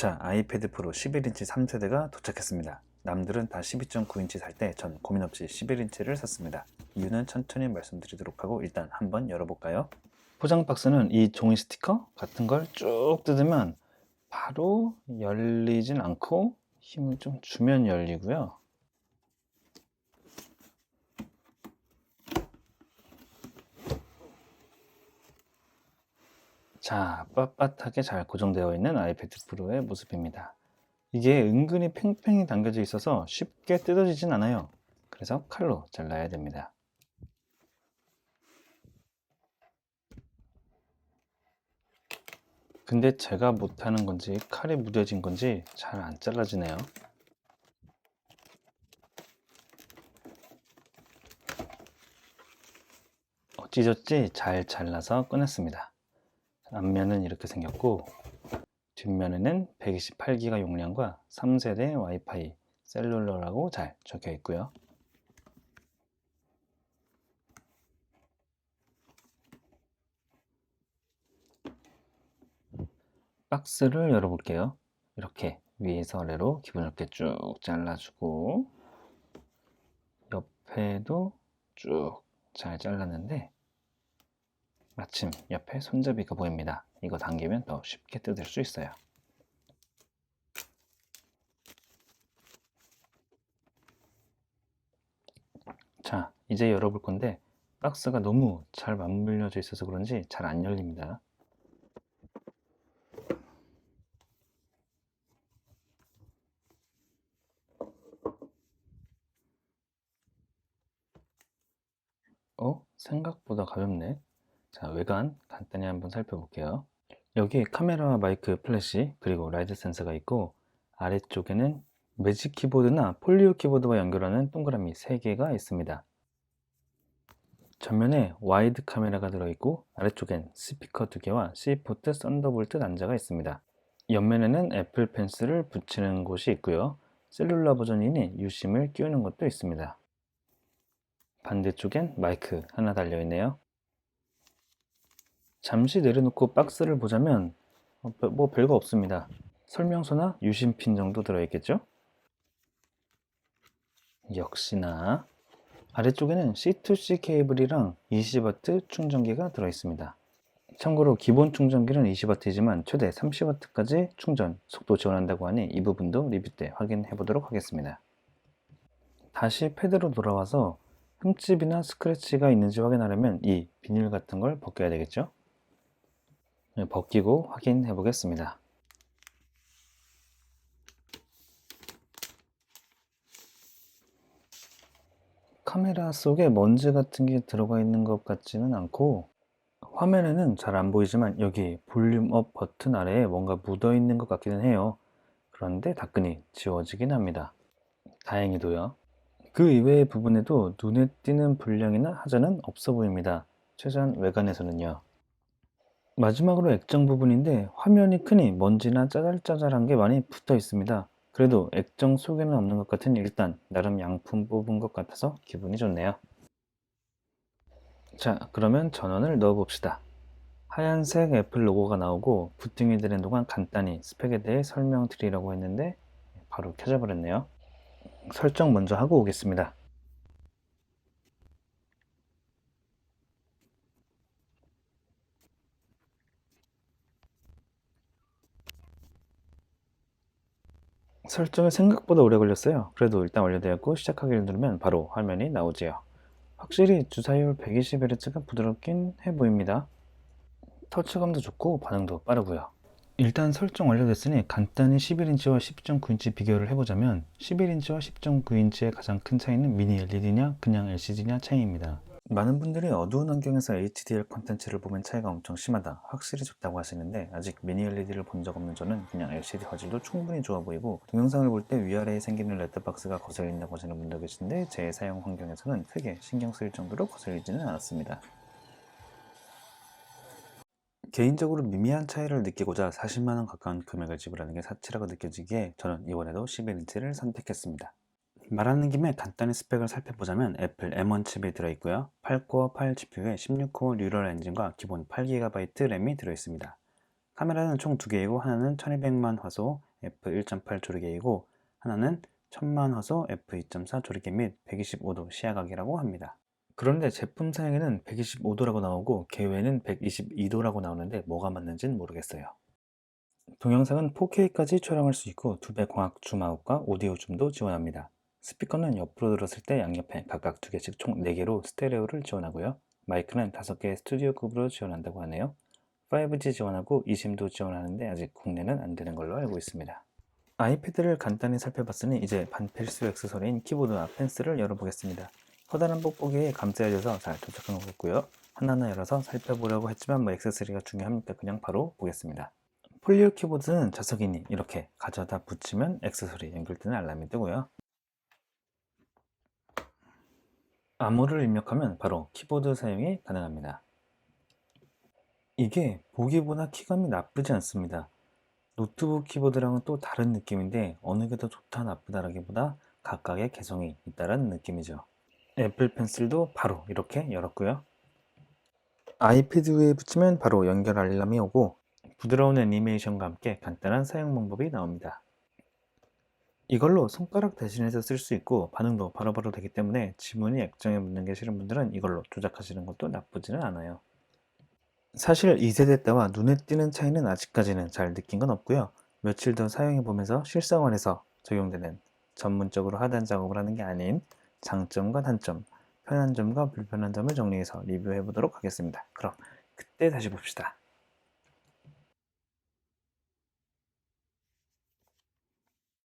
자, 아이패드 프로 11인치 3세대가 도착했습니다. 남들은 다 12.9인치 살 때 전 고민 없이 11인치를 샀습니다. 이유는 천천히 말씀드리도록 하고 일단 한번 열어볼까요? 포장 박스는 이 종이 스티커 같은 걸 쭉 뜯으면 바로 열리진 않고 힘을 좀 주면 열리고요. 자, 빳빳하게 잘 고정되어 있는 아이패드 프로의 모습입니다. 이게 은근히 팽팽히 당겨져 있어서 쉽게 뜯어지진 않아요. 그래서 칼로 잘라야 됩니다. 근데 제가 못하는 건지 칼이 무뎌진 건지 잘 안 잘라지네요. 어찌저찌 잘 잘라서 꺼냈습니다. 앞면은 이렇게 생겼고 뒷면에는 128기가 용량과 3세대 와이파이 셀룰러라고 잘 적혀 있고요. 박스를 열어볼게요. 이렇게 위에서 아래로 기분 좋게 쭉 잘라주고 옆에도 쭉 잘 잘랐는데 마침 옆에 손잡이가 보입니다. 이거 당기면 더 쉽게 뜯을 수 있어요. 자, 이제 열어볼 건데 박스가 너무 잘 맞물려져 있어서 그런지 잘 안 열립니다. 어? 생각보다 가볍네. 자, 외관 간단히 한번 살펴볼게요. 여기 카메라와 마이크 플래시 그리고 라이트 센서가 있고 아래쪽에는 매직 키보드나 폴리오 키보드와 연결하는 동그라미 3개가 있습니다. 전면에 와이드 카메라가 들어있고 아래쪽엔 스피커 2개와 C포트 썬더볼트 단자가 있습니다. 옆면에는 애플 펜슬을 붙이는 곳이 있고요. 셀룰러 버전이니 유심을 끼우는 것도 있습니다. 반대쪽엔 마이크 하나 달려있네요. 잠시 내려놓고 박스를 보자면 어, 별- 뭐 별거 없습니다. 설명서나 유심핀 정도 들어있겠죠? 역시나 아래쪽에는 C2C 케이블이랑 20W 충전기가 들어있습니다. 참고로 기본 충전기는 20W이지만 최대 30W까지 충전 속도 지원한다고 하니 이 부분도 리뷰 때 확인해 보도록 하겠습니다. 다시 패드로 돌아와서 흠집이나 스크래치가 있는지 확인하려면 이 비닐 같은 걸 벗겨야 되겠죠? 네, 벗기고 확인해 보겠습니다. 카메라 속에 먼지 같은 게 들어가 있는 것 같지는 않고 화면에는 잘 안 보이지만 여기 볼륨 업 버튼 아래에 뭔가 묻어 있는 것 같기는 해요. 그런데 다끈히 지워지긴 합니다. 다행히도요. 그 이외의 부분에도 눈에 띄는 불량이나 하자는 없어 보입니다. 최소한 외관에서는요. 마지막으로 액정 부분인데 화면이 크니 먼지나 짜잘짜잘한 게 많이 붙어 있습니다. 그래도 액정 속에는 없는 것 같으니 일단 나름 양품 뽑은 것 같아서 기분이 좋네요. 자, 그러면 전원을 넣어 봅시다. 하얀색 애플 로고가 나오고 부팅이 되는 동안 간단히 스펙에 대해 설명드리려고 했는데 바로 켜져 버렸네요. 설정 먼저 하고 오겠습니다. 설정이 생각보다 오래 걸렸어요. 그래도 일단 완료되었고 시작하기를 누르면 바로 화면이 나오지요. 확실히 주사율 120Hz가 부드럽긴 해 보입니다. 터치감도 좋고 반응도 빠르고요. 일단 설정 완료됐으니 간단히 11인치와 10.9인치 비교를 해보자면 11인치와 10.9인치의 가장 큰 차이는 미니 LED냐 그냥 LCD냐 차이입니다. 많은 분들이 어두운 환경에서 HDR 콘텐츠를 보면 차이가 엄청 심하다 확실히 좋다고 하시는데 아직 미니 LED를 본 적 없는 저는 그냥 LCD 화질도 충분히 좋아 보이고 동영상을 볼 때 위아래에 생기는 레드박스가 거슬린다고 하시는 분도 계신데 제 사용 환경에서는 크게 신경 쓰일 정도로 거슬리지는 않았습니다. 개인적으로 미미한 차이를 느끼고자 40만원 가까운 금액을 지불하는 게 사치라고 느껴지기에 저는 이번에도 11인치를 선택했습니다. 말하는 김에 간단히 스펙을 살펴보자면 애플 M1 칩이 들어있고요. 8코어 8GPU에 16코어 뉴럴 엔진과 기본 8GB 램이 들어있습니다. 카메라는 총두 개이고 하나는 1200만 화소 f1.8 조리개이고 하나는 1000만 화소 f2.4 조리개 및 125도 시야각이라고 합니다. 그런데 제품 사양에는 125도라고 나오고 개외에는 122도라고 나오는데 뭐가 맞는지는 모르겠어요. 동영상은 4K까지 촬영할 수 있고 2배 광학 줌아웃과 오디오 줌도 지원합니다. 스피커는 옆으로 들었을 때 양옆에 각각 2개씩 총 4개로 스테레오를 지원하고요. 마이크는 5개의 스튜디오 급으로 지원한다고 하네요. 5G 지원하고 eSIM도 지원하는데 아직 국내는 안 되는 걸로 알고 있습니다. 아이패드를 간단히 살펴봤으니 이제 반필수 액세서리인 키보드와 펜슬을 열어보겠습니다. 커다란 뽁뽁이에 감싸여져서 잘 도착한 것 같고요. 하나하나 열어서 살펴보려고 했지만 뭐 액세서리가 중요합니까? 그냥 바로 보겠습니다. 폴리오 키보드는 자석이니 이렇게 가져다 붙이면 액세서리 연결되는 알람이 뜨고요. 암호를 입력하면 바로 키보드 사용이 가능합니다. 이게 보기보다 키감이 나쁘지 않습니다. 노트북 키보드랑은 또 다른 느낌인데 어느 게 더 좋다 나쁘다라기보다 각각의 개성이 있다는 느낌이죠. 애플 펜슬도 바로 이렇게 열었고요. 아이패드 위에 붙이면 바로 연결 알람이 오고 부드러운 애니메이션과 함께 간단한 사용 방법이 나옵니다. 이걸로 손가락 대신해서 쓸 수 있고 반응도 바로 바로 되기 때문에 지문이 액정에 묻는 게 싫은 분들은 이걸로 조작하시는 것도 나쁘지는 않아요. 사실 2세대 때와 눈에 띄는 차이는 아직까지는 잘 느낀 건 없고요. 며칠 더 사용해 보면서 실생활에서 적용되는 전문적으로 하단 작업을 하는 게 아닌 장점과 단점, 편한 점과 불편한 점을 정리해서 리뷰해 보도록 하겠습니다. 그럼 그때 다시 봅시다.